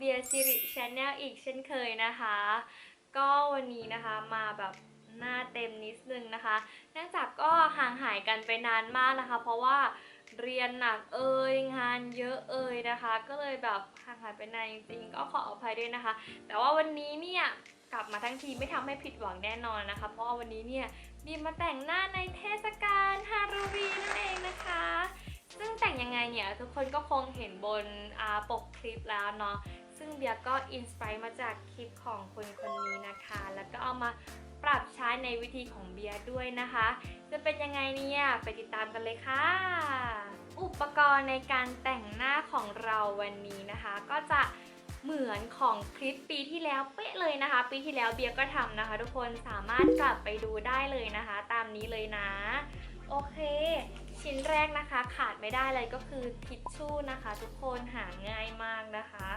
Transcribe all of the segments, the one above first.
เบียร์ซิริชแนลอีกเช่นเคยนะคะ ก็วันนี้นะคะมาแบบหน้าเต็มนิดนึงนะคะ เนื่องจากก็ห่างหายกันไปนานมากนะคะ เพราะว่าเรียนหนักเอ่ยงานเยอะเอ่ยนะคะ ก็เลยแบบห่างหายไปนานจริงๆก็ขออภัยด้วยนะคะ แต่ว่าวันนี้เนี่ยกลับมาทั้งทีไม่ทำให้ผิดหวังแน่นอนนะคะ เพราะว่าวันนี้เนี่ยบีมมาแต่งหน้าในเทศกาลฮาโลวีนนั่นเองนะคะ ซึ่งแต่งยังไงเนี่ยทุกคนก็คงเห็นบนอ่าปกคลิปแล้วเนาะ ซึ่งเบียร์ก็อินสไปร์มาจากคลิปของคนคนนี้นะคะ แล้วก็เอามาปรับใช้ในวิธีของเบียร์ด้วยนะคะ จะเป็นยังไงเนี่ยไปติดตามกันเลยค่ะ อุปกรณ์ในการแต่งหน้าของเราวันนี้นะคะ ก็จะเหมือนของคลิปปีที่แล้วเป๊ะเลยนะคะ ปีที่แล้วเบียร์ก็ทำนะคะ ทุกคนสามารถกลับไปดูได้เลยนะคะ ตามนี้เลยนะ โอเค ชิ้นแรกนะคะขาดไม่ได้เลยก็คือทิชชู่นะคะ ทุกคนหาง่ายมากนะคะ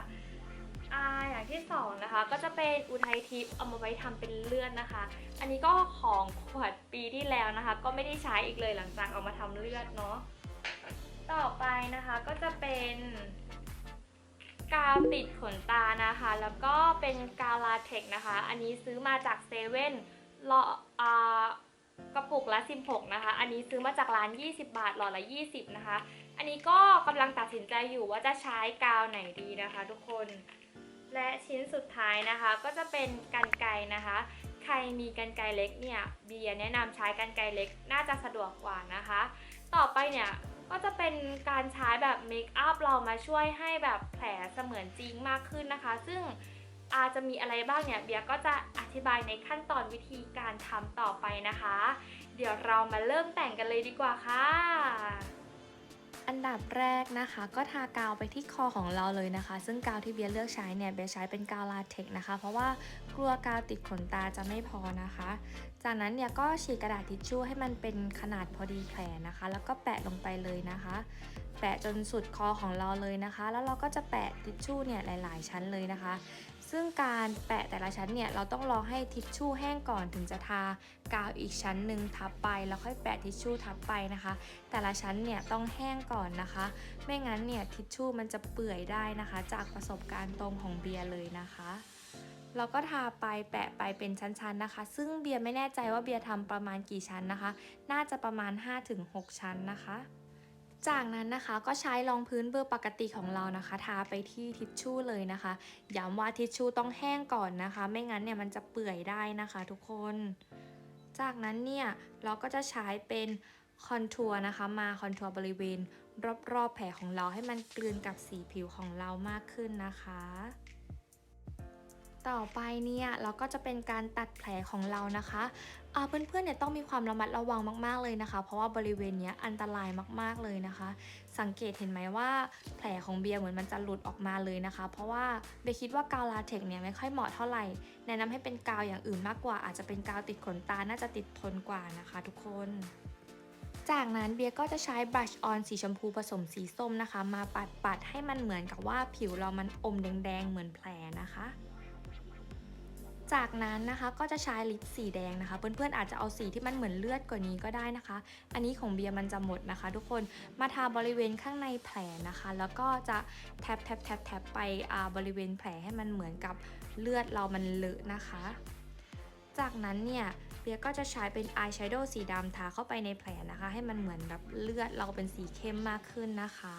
อ่าอย่างที่สองนะคะ ก็จะเป็นอุทัยทิพย์เอามาไว้ทำเป็นเลือดนะคะ อันนี้ก็ของขวดปีที่แล้วนะคะ ก็ไม่ได้ใช้อีกเลยหลังจากเอามาทำเลือดเนาะต่อไปนะคะก็จะเป็นกาวติดขนตานะคะ แล้วก็เป็นกาวลาเทคนะคะ อันนี้ซื้อมาจากเซเว่นรออ่ากระปุกละ 16 นะคะ อันนี้ซื้อมาจากร้าน 20 บาทหลอดละ 20 นะคะ อันนี้ก็กำลังตัดสินใจอยู่ว่าจะใช้กาวไหนดีนะคะ ทุกคน และชิ้นสุดท้ายนะคะ ก็จะเป็นกันไกนะคะ ใครมีกันไกเล็กเนี่ยเบียแนะนำใช้กันไกเล็กน่าจะสะดวกกว่านะคะ ต่อไปเนี่ยก็จะเป็นการใช้แบบเมคอัพเรามาช่วยให้แบบแผลเสมือนจริงมากขึ้นนะคะ ซึ่งอาจจะมีอะไรบ้างเนี่ยเบียก็จะอธิบายในขั้นตอนวิธีการทำต่อไปนะคะ เดี๋ยวเรามาเริ่มแต่งกันเลยดีกว่าค่ะ อันดับแรกนะคะ ก็ทากาวไปที่คอของเราเลยนะคะ ซึ่งกาวที่เบียร์เลือกใช้เนี่ยเบียร์ใช้เป็นกาวลาเทคนะคะ เพราะว่ากลัวกาวติดขนตาจะไม่พอนะคะ จากนั้นเนี่ยก็ฉีกกระดาษทิชชู่ให้มันเป็นขนาดพอดีแผลนะคะ แล้วก็แปะลงไปเลยนะคะ แปะจนสุดคอของเราเลยนะคะ แล้วเราก็จะแปะทิชชู่เนี่ยหลาย ๆ ชั้นเลยนะคะ ซึ่งการแปะแต่ละชั้นเนี่ยเราต้องรอให้ทิชชู่แห้งก่อนถึงจะทากาวอีกชั้นหนึ่งทับไปแล้วค่อยแปะทิชชู่ทับไปนะคะ แต่ละชั้นเนี่ยต้องแห้งก่อนนะคะ ไม่งั้นเนี่ยทิชชู่มันจะเปื่อยได้นะคะ จากประสบการณ์ตรงของเบียร์เลยนะคะเราก็ทาไปแปะไปเป็นชั้นๆนะคะ ซึ่งเบียร์ไม่แน่ใจว่าเบียร์ทำประมาณกี่ชั้นนะคะ น่าจะประมาณ 5-6 ชั้นนะคะ จากนั้นนะคะก็ใช้รองพื้นเบอร์ปกติของเรานะคะ ทาไปที่ทิชชู่เลยนะคะ ย้ำว่าทิชชู่ต้องแห้งก่อนนะคะ ไม่งั้นเนี่ยมันจะเปื่อยได้นะคะ ทุกคน จากนั้นเนี่ยเราก็จะใช้เป็นคอนทัวร์นะคะ มาคอนทัวร์บริเวณ รอบๆแผลของเราให้มันกลืนกับสีผิวของเรามากขึ้นนะคะ ต่อไปเนี่ยเราก็จะเป็นการตัดแผลของเรานะคะเพื่อนๆเนี่ยต้องมีความระมัดระวังมากๆเลยนะคะ เพราะว่าบริเวณเนี้ยอันตรายมากๆเลยนะคะ สังเกตเห็นไหมว่าแผลของเบียร์เหมือนมันจะหลุดออกมาเลยนะคะ เพราะว่าเบียร์คิดว่ากาวลาเทคเนี่ยไม่ค่อยเหมาะเท่าไหร่แนะนำให้เป็นกาวอย่างอื่นมากกว่า อาจจะเป็นกาวติดขนตาน่าจะติดทนกว่านะคะ ทุกคนจากนั้นเบียร์ก็จะใช้บลัชออนสีชมพูผสมสีส้มนะคะ มาปัดปัดๆให้มันเหมือนกับว่าผิวเรามันอมแดงๆเหมือนแผลนะคะ จากนั้นนะคะก็จะใช้ลิปสีแดงนะคะ เพื่อนๆอาจจะเอาสีที่มันเหมือนเลือดกว่านี้ก็ได้นะคะ อันนี้ของเบียร์มันจะหมดนะคะ ทุกคนมาทาบริเวณข้างในแผลนะคะ แล้วก็จะแทบแทบแทบแทบไปอาบริเวณแผลให้มันเหมือนกับเลือดเรามันเลอะนะคะ จากนั้นเนี่ยเบียร์ก็จะใช้เป็นอายแชโดว์สีดำทาเข้าไปในแผลนะคะ ให้มันเหมือนแบบเลือดเราเป็นสีเข้มมากขึ้นนะคะ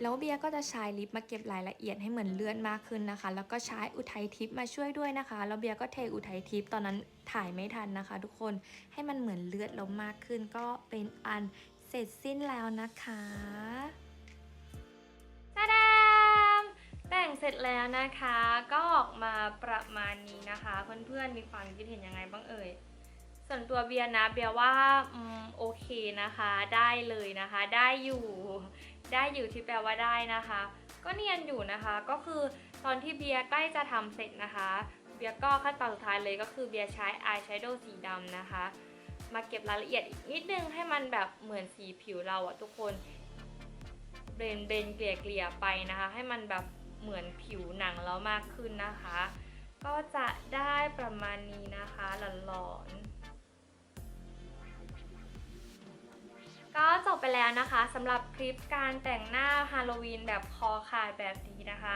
แล้วเบียร์ก็จะใช้ลิปมาเก็บรายละเอียดให้เหมือนเลือดมากขึ้นนะคะ แล้วก็ใช้อุทัยทิพย์มาช่วยด้วยนะคะ แล้วเบียร์ก็เทอุทัยทิพย์ตอนนั้นถ่ายไม่ทันนะคะ ทุกคน ให้มันเหมือนเลือดเรามากขึ้น ก็เป็นอันเสร็จสิ้นแล้วนะคะตาดามแต่งเสร็จแล้วนะคะ ก็ออกมาประมาณนี้นะคะ เพื่อนๆมีความคิดเห็นยังไงบ้างเอ่ยส่วนตัวเบียร์นะเบียร์ว่าอโอเคนะคะ ได้เลยนะคะ ได้อยู่ ได้อยู่ที่แปลว่าได้นะคะ ก็เนียนอยู่นะคะ ก็คือตอนที่เบียร์ใกล้จะทำเสร็จนะคะ เบียร์ก็ขั้นตอนสุดท้ายเลยก็คือเบียร์ใช้อายแชโดว์สีดำนะคะ มาเก็บรายละเอียดอีกนิดนึงให้มันแบบเหมือนสีผิวเราอะทุกคนเบนเบนเกลี่ยเกลี่ยไปนะคะ ให้มันแบบเหมือนผิวหนังเรามากขึ้นนะคะ ก็จะได้ประมาณนี้นะคะหลอนๆก็จบไปแล้วนะคะสำหรับ คลิปการแต่งหน้าฮาโลวีนแบบคอขาดแบบนี้นะคะ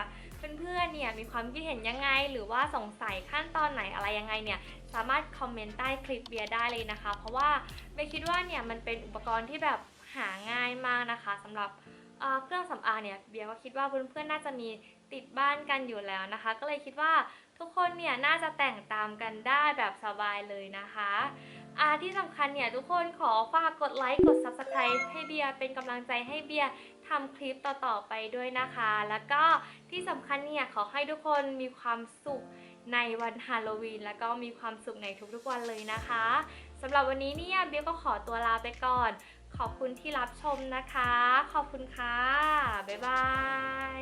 เพื่อนๆเนี่ยมีความคิดเห็นยังไง หรือว่าสงสัยขั้นตอนไหนอะไรยังไงเนี่ยสามารถคอมเมนต์ใต้คลิปเบียร์ได้เลยนะคะ เพราะว่าเบียคิดว่าเนี่ยมันเป็นอุปกรณ์ที่แบบหาง่ายมากนะคะสำหรับเเครื่องสำอางเนี่ยเบียร์ก็คิดว่าเพื่อนๆน่าจะมีติดบ้านกันอยู่แล้วนะคะ ก็เลยคิดว่าทุกคนเนี่ยน่าจะแต่งตามกันได้แบบสบายเลยนะคะ อ่าที่สำคัญเนี่ยทุกคนขอฝากกดไลค์กด subscribe ให้เบียร์เป็นกำลังใจให้เบียร์ทำคลิปต่อๆไปด้วยนะคะ แล้วก็ที่สำคัญเนี่ยขอให้ทุกคนมีความสุขในวันฮาโลวีนแล้วก็มีความสุขในทุกๆวันเลยนะคะสำหรับวันนี้เนี่ยเบียก็ขอตัวลาไปก่อน ขอบคุณที่รับชมนะคะ ขอบคุณค่ะ บ๊ายบาย